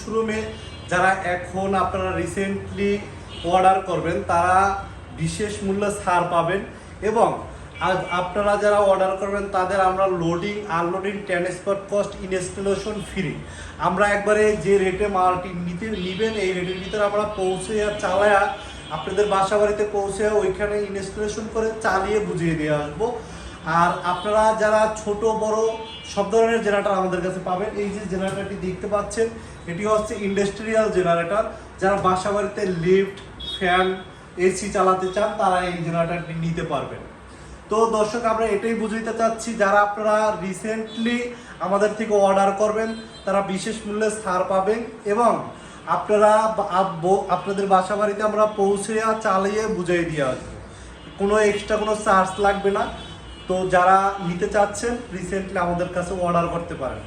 শোরুমে যারা এখন আপনারা রিসেন্টলি অর্ডার করবেন, তারা বিশেষ মূল্যে ছাড় পাবেন এবং আজ আপনারা যারা অর্ডার করবেন, তাদের আমরা loading unloading transport cost installation free আমরা একবারে যে রেটে মালটি নিতে, নেবেন, এই রেটের ভিতরে আমরা পৌঁছে আর চালায়া আপনাদের বাসা বাড়িতে পৌঁছে ওইখানে ইনস্টলেশন করে চালিয়ে বুঝিয়ে দিয়ে আসব। আর আপনারা যারা ছোট, বড়, সব ধরনের জেনারেটার আমাদের কাছে পাবেন। এই যে জেনারেটারটি দেখতে পাচ্ছেন, এটি হচ্ছে ইন্ডাস্ট্রিয়াল জেনারেটর যারা বাসা বাড়িতে লিফট ফ্যান এসি চালাতে চান, তারা এই জেনারেটরটি নিতে পারবেন। তো দর্শক, আমরা এটাই বুঝাইতে চাচ্ছি, যারা আপনারা রিসেন্টলি আমাদের থেকে অর্ডার করবেন, তারা বিশেষ মূল্যে ছাড় পাবেন এবং আপনারা আপনাদের বাসা বাড়িতে আমরা পৌঁছে চালিয়ে বুঝিয়ে দিয়ে আসব। কোনো এক্সট্রা কোনো চার্জ লাগবে না। তো যারা নিতে চাচ্ছেন রিসেন্টলি আমাদের কাছে অর্ডার করতে পারেন।